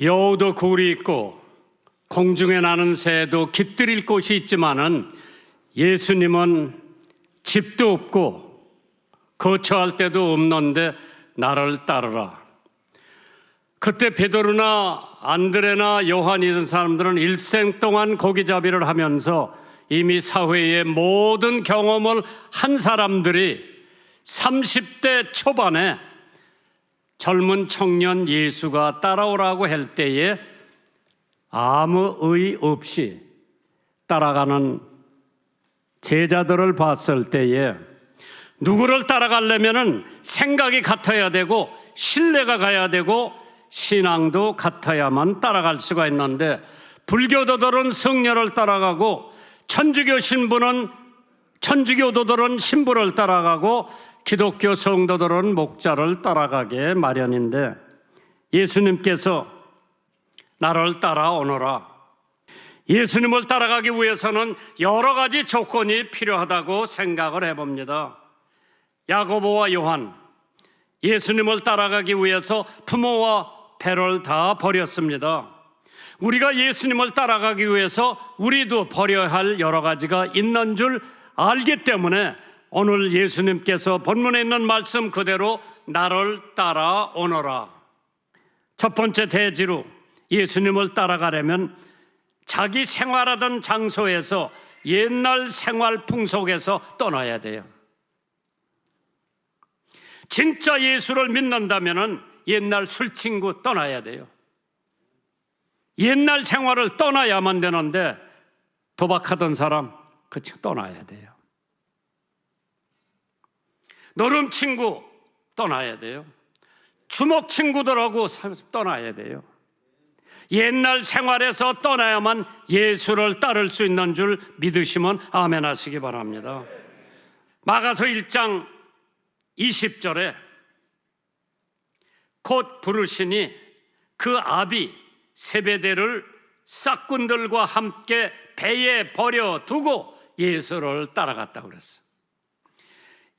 여우도 굴이 있고 공중에 나는 새도 깃들일 곳이 있지만은 예수님은 집도 없고 거처할 데도 없는데 나를 따르라. 그때 베드로나 안드레나 요한 이런 사람들은 일생 동안 고기잡이를 하면서 이미 사회의 모든 경험을 한 사람들이 30대 초반에 젊은 청년 예수가 따라오라고 할 때에 아무 의 없이 따라가는 제자들을 봤을 때에 누구를 따라가려면은 생각이 같아야 되고 신뢰가 가야 되고 신앙도 같아야만 따라갈 수가 있는데 불교도들은 성녀를 따라가고 천주교 신부는 천주교도들은 신부를 따라가고 기독교 성도들은 목자를 따라가게 마련인데 예수님께서 나를 따라오너라. 예수님을 따라가기 위해서는 여러 가지 조건이 필요하다고 생각을 해봅니다. 야고보와 요한, 예수님을 따라가기 위해서 부모와 배를 다 버렸습니다. 우리가 예수님을 따라가기 위해서 우리도 버려야 할 여러 가지가 있는 줄 알기 때문에 오늘 예수님께서 본문에 있는 말씀 그대로 나를 따라오너라. 첫 번째 대지로 예수님을 따라가려면 자기 생활하던 장소에서 옛날 생활 풍속에서 떠나야 돼요. 진짜 예수를 믿는다면 옛날 술 친구 떠나야 돼요. 옛날 생활을 떠나야만 되는데 도박하던 사람 그치 떠나야 돼요. 노름 친구 떠나야 돼요. 주먹 친구들하고 떠나야 돼요. 옛날 생활에서 떠나야만 예수를 따를 수 있는 줄 믿으시면 아멘 하시기 바랍니다. 마가서 1장 20절에 곧 부르시니 그 아비 세베대를 싹군들과 함께 배에 버려 두고 예수를 따라갔다 그랬어.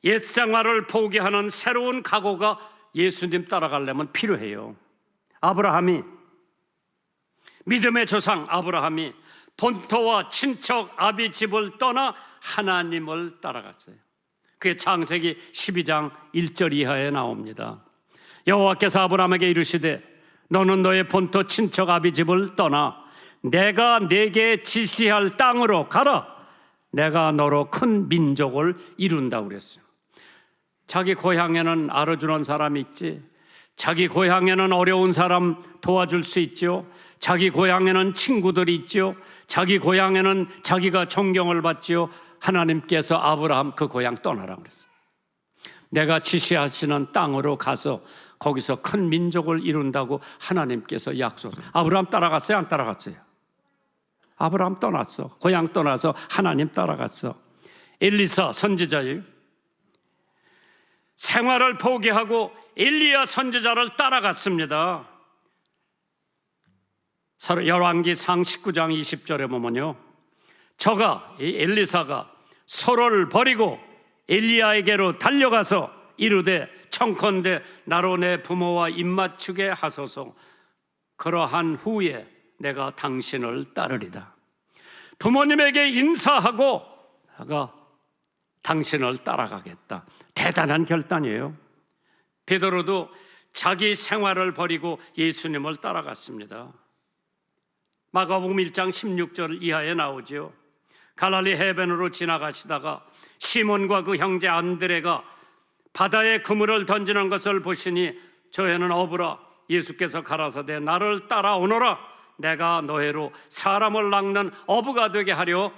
옛 생활을 포기하는 새로운 각오가 예수님 따라가려면 필요해요. 아브라함이 믿음의 조상 아브라함이 본토와 친척 아비 집을 떠나 하나님을 따라갔어요. 그게 창세기 12장 1절 이하에 나옵니다. 여호와께서 아브라함에게 이르시되 너는 너의 본토 친척 아비 집을 떠나 내가 내게 지시할 땅으로 가라. 내가 너로 큰 민족을 이룬다 그랬어요. 자기 고향에는 알아주는 사람이 있지. 자기 고향에는 어려운 사람 도와줄 수 있죠. 자기 고향에는 친구들이 있죠. 자기 고향에는 자기가 존경을 받지요. 하나님께서 아브라함 그 고향 떠나라 그랬어요. 내가 지시하시는 땅으로 가서 거기서 큰 민족을 이룬다고 하나님께서 약속. 아브라함 따라갔어요? 안 따라갔어요? 아브라함 떠났어. 고향 떠나서 하나님 따라갔어. 엘리사 선지자예요. 생활을 포기하고 엘리야 선지자를 따라갔습니다. 열왕기 상 19장 20절에 보면요. 저가 이 엘리사가 소를 버리고 엘리야에게로 달려가서 이르되 청컨대 나로 내 부모와 입맞추게 하소서 그러한 후에 내가 당신을 따르리다. 부모님에게 인사하고 당신을 따라가겠다. 대단한 결단이에요. 베드로도 자기 생활을 버리고 예수님을 따라갔습니다. 마가복음 1장 16절 이하에 나오죠. 갈랄리 해변으로 지나가시다가 시몬과 그 형제 안드레가 바다에 그물을 던지는 것을 보시니 저에는 어부라 예수께서 가라사대 나를 따라오너라 내가 너희로 사람을 낚는 어부가 되게 하려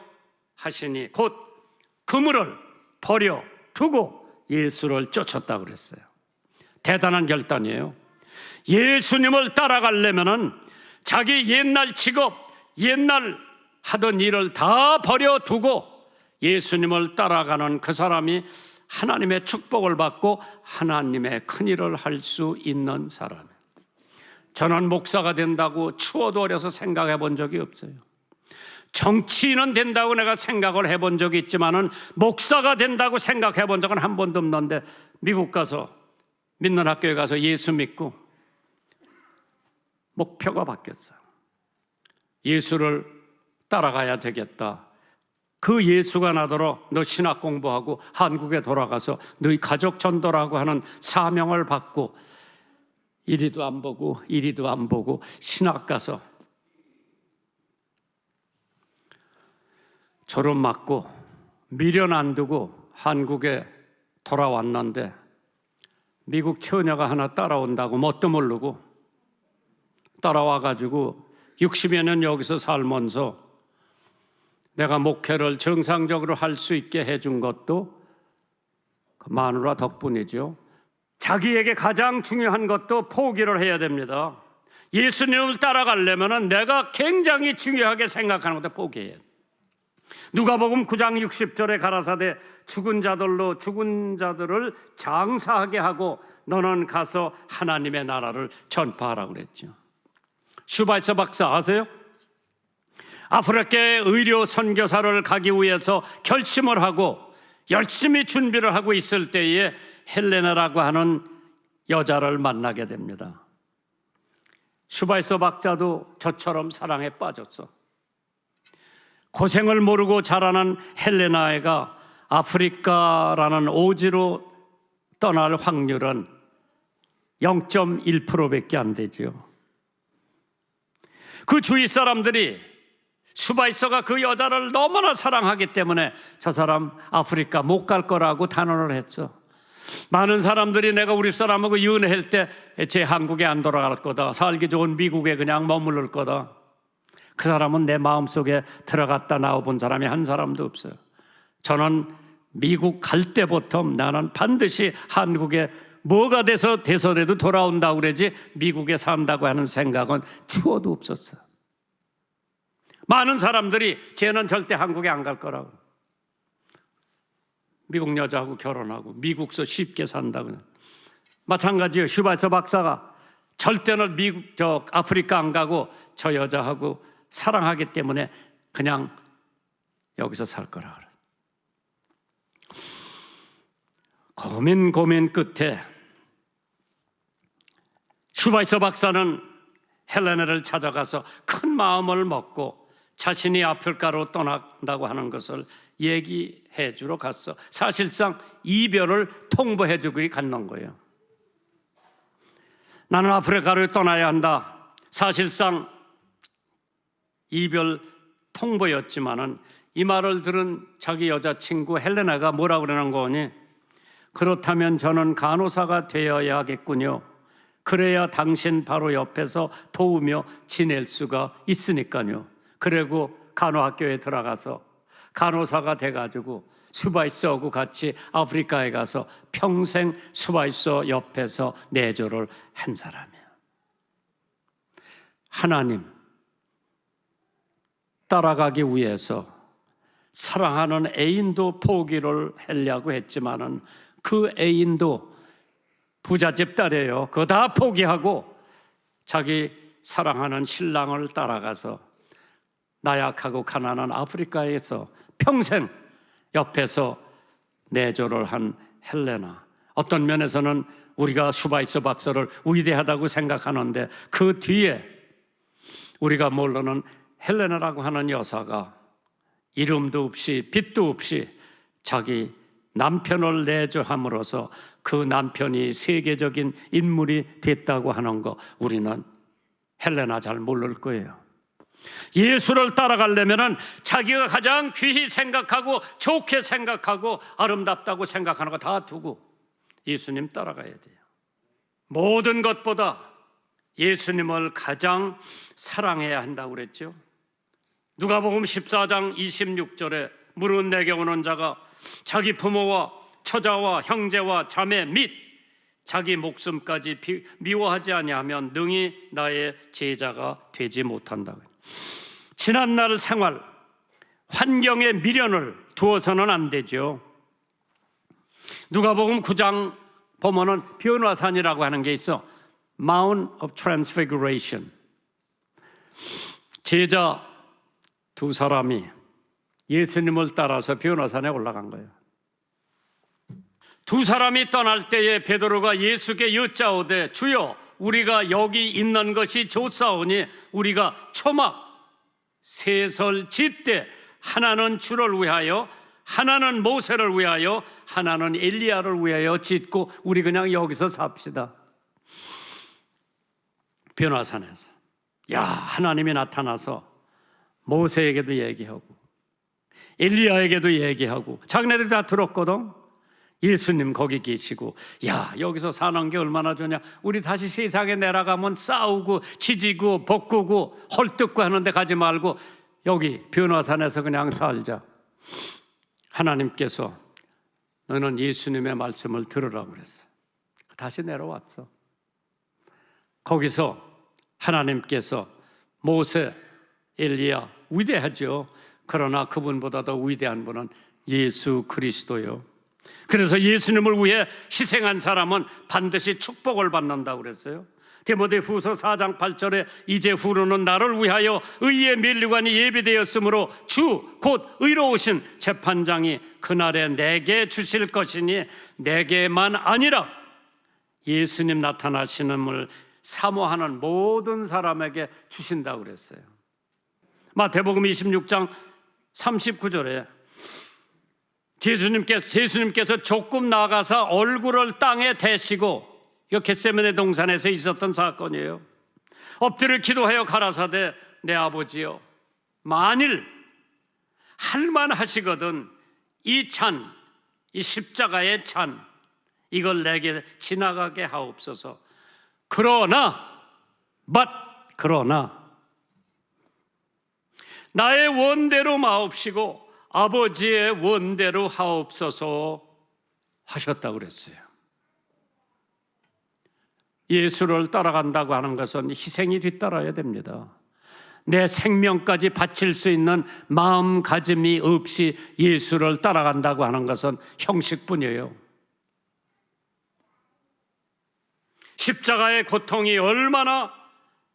하시니 곧 그물을 버려 두고 예수를 쫓았다 그랬어요. 대단한 결단이에요. 예수님을 따라가려면은 자기 옛날 직업, 옛날 하던 일을 다 버려두고 예수님을 따라가는 그 사람이 하나님의 축복을 받고 하나님의 큰 일을 할 수 있는 사람. 저는 목사가 된다고 추워도 어려서 생각해 본 적이 없어요. 정치인은 된다고 내가 생각을 해본 적이 있지만은 목사가 된다고 생각해 본 적은 한 번도 없는데 미국 가서 믿는 학교에 가서 예수 믿고 목표가 바뀌었어요. 예수를 따라가야 되겠다. 그 예수가 나도록 너 신학 공부하고 한국에 돌아가서 너희 가족 전도라고 하는 사명을 받고 이리도 안 보고 이리도 안 보고 신학 가서 졸업 맞고 미련 안 두고 한국에 돌아왔는데 미국 처녀가 하나 따라온다고 뭣도 모르고 따라와 가지고 60여 년 여기서 살면서 내가 목회를 정상적으로 할 수 있게 해준 것도 그 마누라 덕분이죠. 자기에게 가장 중요한 것도 포기를 해야 됩니다. 예수님을 따라가려면 내가 굉장히 중요하게 생각하는 것도 포기해야 돼. 누가복음 9장 60절에 가라사대 죽은 자들로 죽은 자들을 장사하게 하고 너는 가서 하나님의 나라를 전파하라고 그랬죠. 슈바이처 박사 아세요? 아프리카의 의료 선교사를 가기 위해서 결심을 하고 열심히 준비를 하고 있을 때에 헬레나라고 하는 여자를 만나게 됩니다. 슈바이서 박자도 저처럼 사랑에 빠졌어. 고생을 모르고 자라난 헬레나이가 아프리카라는 오지로 떠날 확률은 0.1%밖에 안 되죠. 그 주위 사람들이 수바이서가 그 여자를 너무나 사랑하기 때문에 저 사람 아프리카 못 갈 거라고 단언을 했죠. 많은 사람들이 내가 우리 사람하고 이혼할 때 제 한국에 안 돌아갈 거다. 살기 좋은 미국에 그냥 머무를 거다. 그 사람은 내 마음속에 들어갔다 나와 본 사람이 한 사람도 없어요. 저는 미국 갈 때부터 나는 반드시 한국에 뭐가 돼서 대선에도 돌아온다고 그러지 미국에 산다고 하는 생각은 추워도 없었어요. 많은 사람들이 쟤는 절대 한국에 안 갈 거라고. 미국 여자하고 결혼하고 미국서 쉽게 산다고. 마찬가지예요. 슈바이서 박사가 절대는 미국 저 아프리카 안 가고 저 여자하고 사랑하기 때문에 그냥 여기서 살 거라. 고민 고민 끝에 슈바이서 박사는 헬레나를 찾아가서 큰 마음을 먹고 자신이 아프리카로 떠난다고 하는 것을 얘기해 주러 갔어. 사실상 이별을 통보해 주고 갔는 거예요. 나는 아프리카로 떠나야 한다. 사실상 이별 통보였지만은 이 말을 들은 자기 여자친구 헬레나가 뭐라 그러는 거니? 그렇다면 저는 간호사가 되어야겠군요. 그래야 당신 바로 옆에서 도우며 지낼 수가 있으니까요. 그리고 간호학교에 들어가서 간호사가 돼가지고 수바이서하고 같이 아프리카에 가서 평생 수바이서 옆에서 내조를 한 사람이에요. 하나님 따라가기 위해서 사랑하는 애인도 포기를 하려고 했지만은 그 애인도 부잣집 딸이에요. 그거 다 포기하고 자기 사랑하는 신랑을 따라가서 나약하고 가난한 아프리카에서 평생 옆에서 내조를 한 헬레나. 어떤 면에서는 우리가 수바이스 박사를 위대하다고 생각하는데 그 뒤에 우리가 모르는 헬레나라고 하는 여사가 이름도 없이 빛도 없이 자기 남편을 내조함으로써 그 남편이 세계적인 인물이 됐다고 하는 거 우리는 헬레나 잘 모를 거예요. 예수를 따라가려면은 자기가 가장 귀히 생각하고 좋게 생각하고 아름답다고 생각하는 거 다 두고 예수님 따라가야 돼요. 모든 것보다 예수님을 가장 사랑해야 한다고 그랬죠. 누가복음 14장 26절에 물은 내게 오는 자가 자기 부모와 처자와 형제와 자매 및 자기 목숨까지 미워하지 아니하면 능히 나의 제자가 되지 못한다. 지난 날 생활 환경에 미련을 두어서는 안 되죠. 누가복음 9장 보면은 변화산이라고 하는 게 있어. Mount of Transfiguration. 제자 두 사람이 예수님을 따라서 변화산에 올라간 거예요. 두 사람이 떠날 때에 베드로가 예수께 여짜오되 주여 우리가 여기 있는 것이 좋사오니 우리가 초막 세설 짓되 하나는 주를 위하여 하나는 모세를 위하여 하나는 엘리야를 위하여 짓고 우리 그냥 여기서 삽시다. 변화산에서 야 하나님이 나타나서 모세에게도 얘기하고 엘리야에게도 얘기하고 자기네들이 다 들었거든. 예수님 거기 계시고 야 여기서 사는 게 얼마나 좋냐. 우리 다시 세상에 내려가면 싸우고 지지고 볶고 헐뜯고 하는데 가지 말고 여기 변화산에서 그냥 살자. 하나님께서 너는 예수님의 말씀을 들으라고 그랬어. 다시 내려왔어. 거기서 하나님께서 모세 엘리야 위대하죠 그러나 그분보다 더 위대한 분은 예수 그리스도요 그래서 예수님을 위해 희생한 사람은 반드시 축복을 받는다고 그랬어요. 디모데 후서 4장 8절에 이제 후로는 나를 위하여 의의 면류관이 예비되었으므로 주 곧 의로우신 재판장이 그날에 내게 주실 것이니 내게만 아니라 예수님 나타나시는을 사모하는 모든 사람에게 주신다고 그랬어요. 마태복음 26장 39절에 예수님께서, 예수님께서 조금 나가서 얼굴을 땅에 대시고 이거 겟세면의 동산에서 있었던 사건이에요. 엎드려 기도하여 가라사대 내 아버지여 만일 할만하시거든 이 찬, 이 십자가의 찬 이걸 내게 지나가게 하옵소서. 그러나 but 그러나 나의 원대로 마옵시고 아버지의 원대로 하옵소서 하셨다고 그랬어요. 예수를 따라간다고 하는 것은 희생이 뒤따라야 됩니다. 내 생명까지 바칠 수 있는 마음가짐이 없이 예수를 따라간다고 하는 것은 형식뿐이에요. 십자가의 고통이 얼마나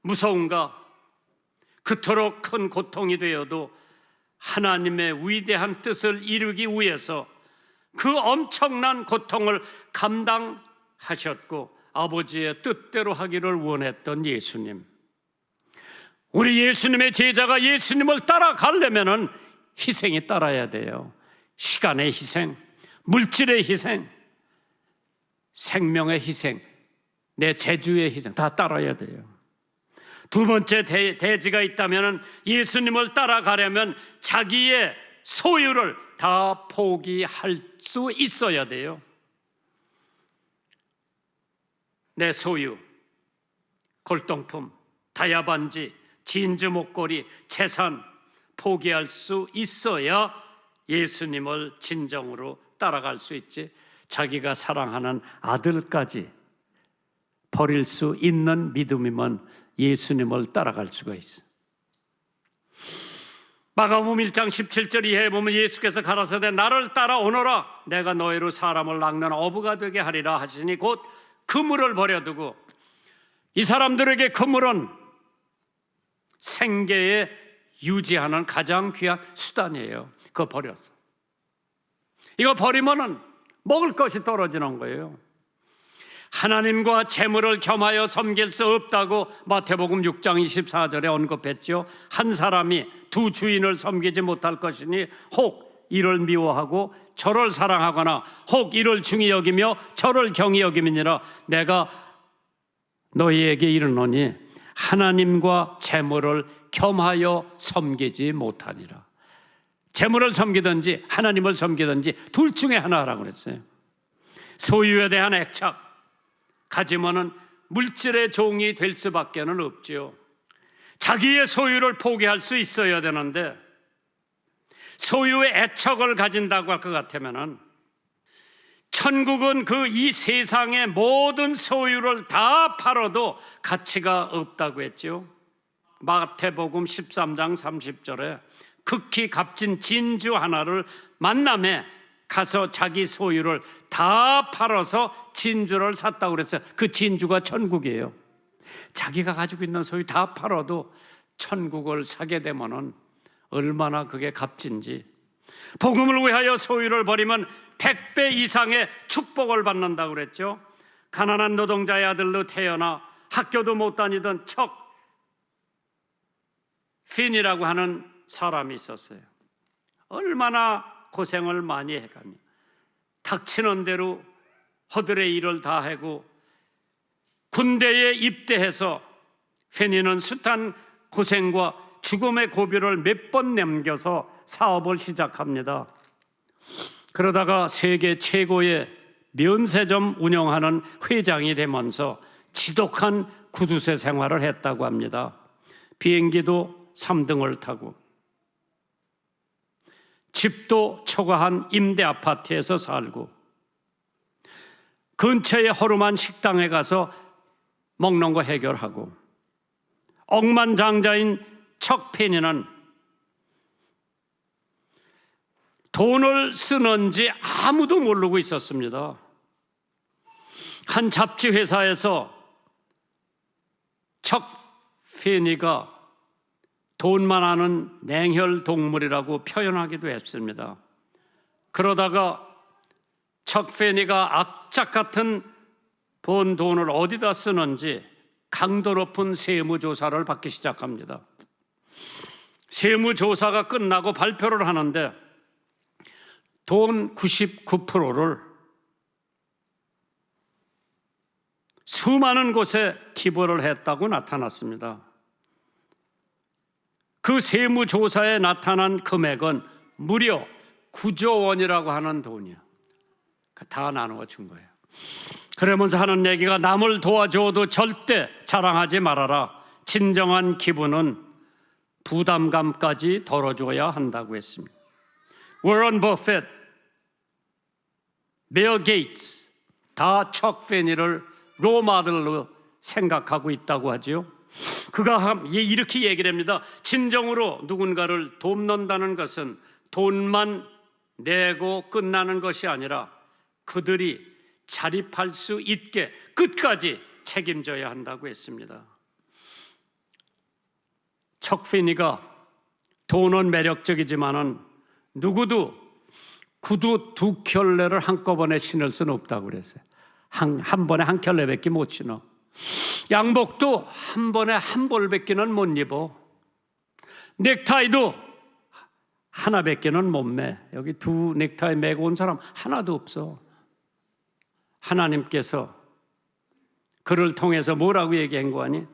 무서운가, 그토록 큰 고통이 되어도 하나님의 위대한 뜻을 이루기 위해서 그 엄청난 고통을 감당하셨고 아버지의 뜻대로 하기를 원했던 예수님. 우리 예수님의 제자가 예수님을 따라가려면은 희생이 따라야 돼요. 시간의 희생, 물질의 희생, 생명의 희생, 내 재주의 희생 다 따라야 돼요. 두 번째 대, 대지가 있다면 예수님을 따라가려면 자기의 소유를 다 포기할 수 있어야 돼요. 내 소유, 골동품, 다야반지, 진주 목걸이, 재산 포기할 수 있어야 예수님을 진정으로 따라갈 수 있지. 자기가 사랑하는 아들까지 버릴 수 있는 믿음이면 예수님을 따라갈 수가 있어. 마가복음 1장 17절 이하에 보면 예수께서 가라사대 나를 따라오너라 내가 너희로 사람을 낚는 어부가 되게 하리라 하시니 곧 그물을 버려두고 이 사람들에게 그물은 생계에 유지하는 가장 귀한 수단이에요. 그거 버렸어. 이거 버리면은 먹을 것이 떨어지는 거예요. 하나님과 재물을 겸하여 섬길 수 없다고 마태복음 6장 24절에 언급했죠. 한 사람이 두 주인을 섬기지 못할 것이니 혹 이를 미워하고 저를 사랑하거나 혹 이를 중히 여기며 저를 경히 여김이니라 내가 너희에게 이르노니 하나님과 재물을 겸하여 섬기지 못하니라. 재물을 섬기든지 하나님을 섬기든지 둘 중에 하나라고 그랬어요. 소유에 대한 애착 가지면은 물질의 종이 될 수밖에는 없지요. 자기의 소유를 포기할 수 있어야 되는데 소유의 애착을 가진다고 할 것 같으면은 천국은 그 이 세상의 모든 소유를 다 팔아도 가치가 없다고 했죠. 마태복음 13장 30절에 극히 값진 진주 하나를 만남에 가서 자기 소유를 다 팔아서 진주를 샀다고 그랬어요. 그 진주가 천국이에요. 자기가 가지고 있는 소유 다 팔아도 천국을 사게 되면은 얼마나 그게 값진지. 복음을 위하여 소유를 버리면 100배 이상의 축복을 받는다고 그랬죠. 가난한 노동자의 아들로 태어나 학교도 못 다니던 척 핀이라고 하는 사람이 있었어요. 얼마나 고생을 많이 해가며 닥치는 대로 허들의 일을 다 하고 군대에 입대해서 페니는 숱한 고생과 죽음의 고비를 몇번 남겨서 사업을 시작합니다. 그러다가 세계 최고의 면세점 운영하는 회장이 되면서 지독한 구두쇠 생활을 했다고 합니다. 비행기도 3등을 타고 집도 초과한 임대 아파트에서 살고 근처의 허름한 식당에 가서 먹는 거 해결하고 억만장자인 척페니는 돈을 쓰는지 아무도 모르고 있었습니다. 한 잡지 회사에서 척페니가 돈만 하는 냉혈 동물이라고 표현하기도 했습니다. 그러다가 척페니가 악착 같은 번 돈을 어디다 쓰는지 강도 높은 세무조사를 받기 시작합니다. 세무조사가 끝나고 발표를 하는데 돈 99%를 수많은 곳에 기부를 했다고 나타났습니다. 그 세무조사에 나타난 금액은 무려 9조 원이라고 하는 돈이야. 다 나누어 준 거예요. 그러면서 하는 얘기가 남을 도와줘도 절대 자랑하지 말아라. 진정한 기분은 부담감까지 덜어줘야 한다고 했습니다. 워런 버핏, 메어 게이츠 다 척페니를 로마들로 생각하고 있다고 하지요. 그가 이렇게 얘기를 합니다. 진정으로 누군가를 돕는다는 것은 돈만 내고 끝나는 것이 아니라 그들이 자립할 수 있게 끝까지 책임져야 한다고 했습니다. 척피니가 돈은 매력적이지만은 누구도 구두 두 켤레를 한꺼번에 신을 수는 없다고 그랬어요. 한, 한 번에 한 켤레밖에 못 신어. 양복도 한 번에 한 벌밖에는 못 입어. 넥타이도 하나밖에는 못 매. 여기 두 넥타이 매고 온 사람 하나도 없어. 하나님께서 그를 통해서 뭐라고 얘기한 거 아니?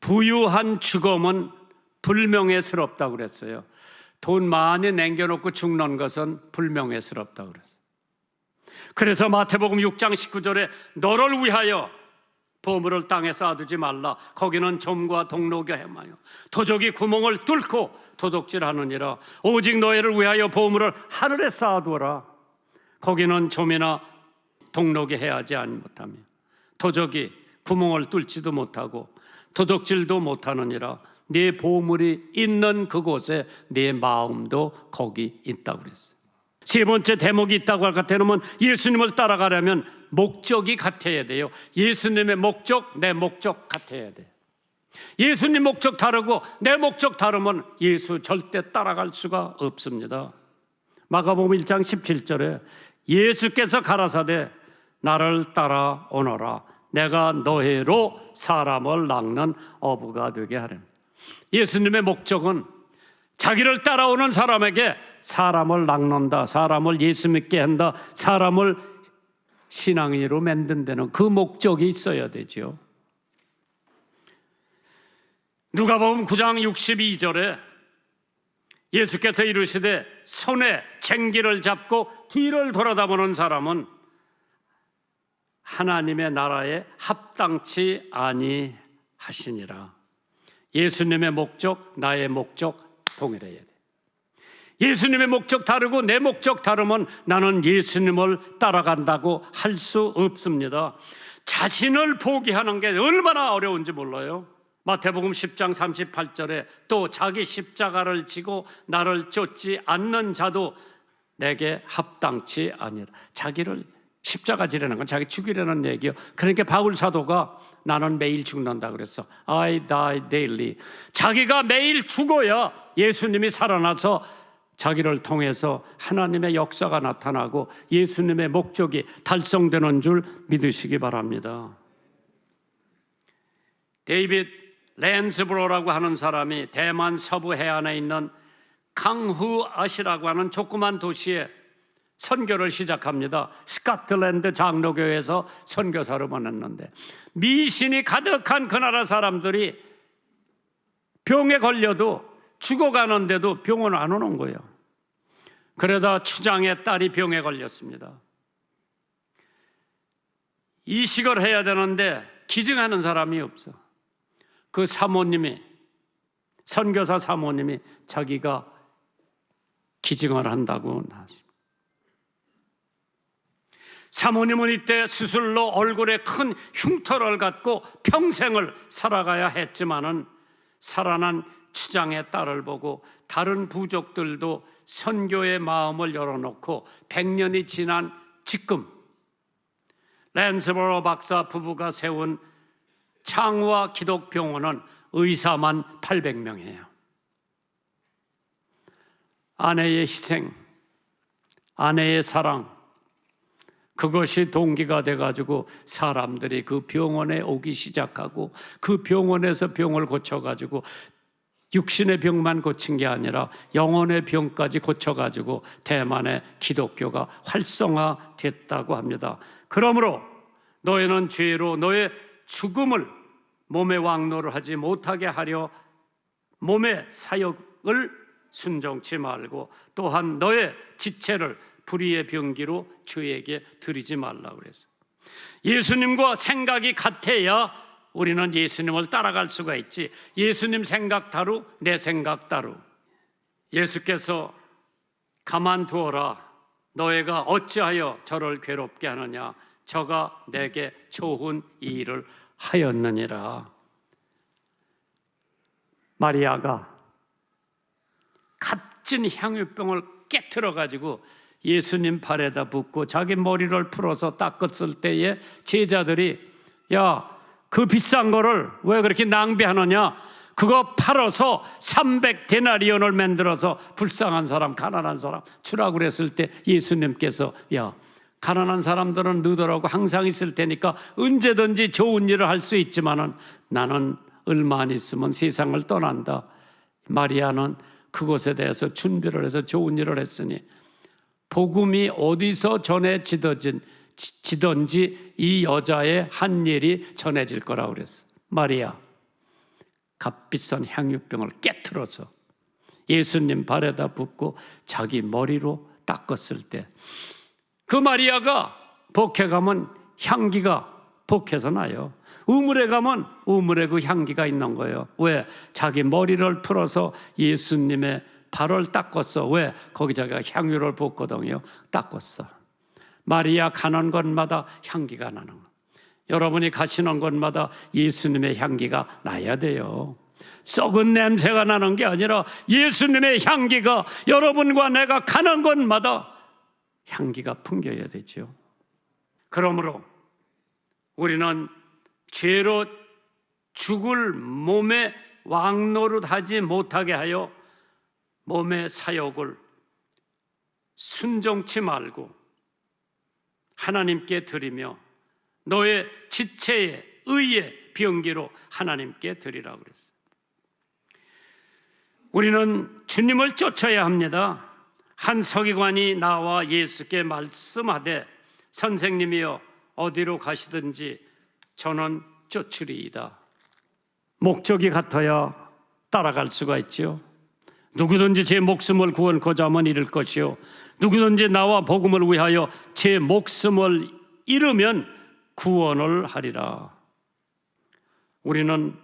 부유한 죽음은 불명예스럽다고 그랬어요. 돈 많이 남겨놓고 죽는 것은 불명예스럽다고 그랬어요. 그래서 마태복음 6장 19절에 너를 위하여 보물을 땅에 쌓아두지 말라. 거기는 점과 동록이 헤마요. 도적이 구멍을 뚫고 도둑질하느니라. 오직 너희를 위하여 보물을 하늘에 쌓아두어라. 거기는 점이나 동록이 해하지 못하며 도적이 구멍을 뚫지도 못하고 도둑질도 못하느니라. 네 보물이 있는 그곳에 네 마음도 거기 있다고 그랬어요. 세 번째 대목이 있다고 할 것 같으면 예수님을 따라가려면 목적이 같아야 돼요. 예수님의 목적, 내 목적 같아야 돼. 예수님 목적 다르고 내 목적 다르면 예수 절대 따라갈 수가 없습니다. 마가복음 1장 17절에 예수께서 가라사대 나를 따라오너라 내가 너희로 사람을 낚는 어부가 되게 하렴. 예수님의 목적은 자기를 따라오는 사람에게 사람을 낚는다, 사람을 예수 믿게 한다, 사람을 신앙인으로 만든다는 그 목적이 있어야 되죠. 누가 보면 9장 62절에 예수께서 이르시되 손에 쟁기를 잡고 뒤를 돌아다보는 사람은 하나님의 나라에 합당치 아니하시니라. 예수님의 목적, 나의 목적 동일해야 돼. 예수님의 목적 다르고 내 목적 다르면 나는 예수님을 따라간다고 할 수 없습니다. 자신을 포기하는 게 얼마나 어려운지 몰라요. 마태복음 10장 38절에 또 자기 십자가를 지고 나를 쫓지 않는 자도 내게 합당치 아니라 자기를 십자가 지려는 건 자기 죽이려는 얘기요. 그러니까 바울 사도가 나는 매일 죽는다 그랬어. I die daily. 자기가 매일 죽어야 예수님이 살아나서 자기를 통해서 하나님의 역사가 나타나고 예수님의 목적이 달성되는 줄 믿으시기 바랍니다. 데이빗 랜스브로라고 하는 사람이 대만 서부 해안에 있는 강후아시라고 하는 조그만 도시에 선교를 시작합니다. 스카틀랜드 장로교에서 선교사로 보냈는데 미신이 가득한 그 나라 사람들이 병에 걸려도 죽어가는데도 병원 안 오는 거예요. 그러다 추장의 딸이 병에 걸렸습니다. 이식을 해야 되는데 기증하는 사람이 없어. 그 사모님이 선교사 사모님이 자기가 기증을 한다고 나왔습니다. 사모님은 이때 수술로 얼굴에 큰 흉터를 갖고 평생을 살아가야 했지만은 살아난 추장의 딸을 보고 다른 부족들도 선교의 마음을 열어놓고 100년이 지난 지금 랜스버러 박사 부부가 세운 창화 기독병원은 의사만 800명이에요. 아내의 희생, 아내의 사랑, 그것이 동기가 돼가지고 사람들이 그 병원에 오기 시작하고 그 병원에서 병을 고쳐가지고 육신의 병만 고친 게 아니라 영혼의 병까지 고쳐가지고 대만의 기독교가 활성화됐다고 합니다. 그러므로 너희는 죄로 너의 죽음을 몸의 왕노를 하지 못하게 하려 몸의 사역을 순종치 말고 또한 너의 지체를 불의의 병기로 주에게 드리지 말라 그랬어. 예수님과 생각이 같아야 우리는 예수님을 따라갈 수가 있지. 예수님 생각 다루, 내 생각 다루. 예수께서 가만두어라. 너희가 어찌하여 저를 괴롭게 하느냐? 저가 내게 좋은 일을 하였느니라. 마리아가 값진 향유병을 깨트려 가지고 예수님 발에다 붓고 자기 머리를 풀어서 닦았을 때에 제자들이 야, 그 비싼 거를 왜 그렇게 낭비하느냐? 그거 팔아서 300데나리온을 만들어서 불쌍한 사람, 가난한 사람 주라고 그랬을 때 예수님께서 야, 가난한 사람들은 너더라고 항상 있을 테니까 언제든지 좋은 일을 할 수 있지만은 나는 얼마 안 있으면 세상을 떠난다. 마리아는 그것에 대해서 준비를 해서 좋은 일을 했으니 복음이 어디서 전해지든지 지든지 이 여자의 한 일이 전해질 거라고 그랬어. 마리아 값비싼 향유병을 깨트려서 예수님 발에다 붓고 자기 머리로 닦았을 때 그 마리아가 복해 가면 향기가 복해서 나요. 우물에 가면 우물에 그 향기가 있는 거예요. 왜? 자기 머리를 풀어서 예수님의 발을 닦았어. 왜? 거기 자기가 향유를 붓거든요. 닦았어. 마리아 가는 곳마다 향기가 나는 거. 여러분이 가시는 곳마다 예수님의 향기가 나야 돼요. 썩은 냄새가 나는 게 아니라 예수님의 향기가 여러분과 내가 가는 곳마다 향기가 풍겨야 되죠. 그러므로 우리는 죄로 죽을 몸에 왕노릇 하지 못하게 하여 몸의 사역을 순종치 말고 하나님께 드리며 너의 지체의 의의 병기로 하나님께 드리라고 그랬어요. 우리는 주님을 쫓아야 합니다. 한 서기관이 나와 예수께 말씀하되 선생님이여 어디로 가시든지 저는 쫓으리이다. 목적이 같아야 따라갈 수가 있지요. 누구든지 제 목숨을 구원코자 하면 잃을 것이요 누구든지 나와 복음을 위하여 제 목숨을 잃으면 구원을 하리라. 우리는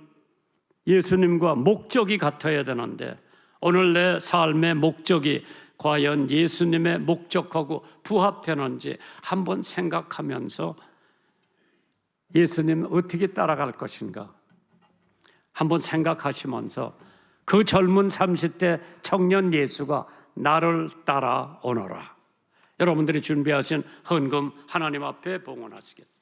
예수님과 목적이 같아야 되는데 오늘 내 삶의 목적이 과연 예수님의 목적하고 부합되는지 한번 생각하면서 예수님 어떻게 따라갈 것인가 한번 생각하시면서 그 젊은 30대 청년 예수가 나를 따라오너라. 여러분들이 준비하신 헌금 하나님 앞에 봉헌하시겠다.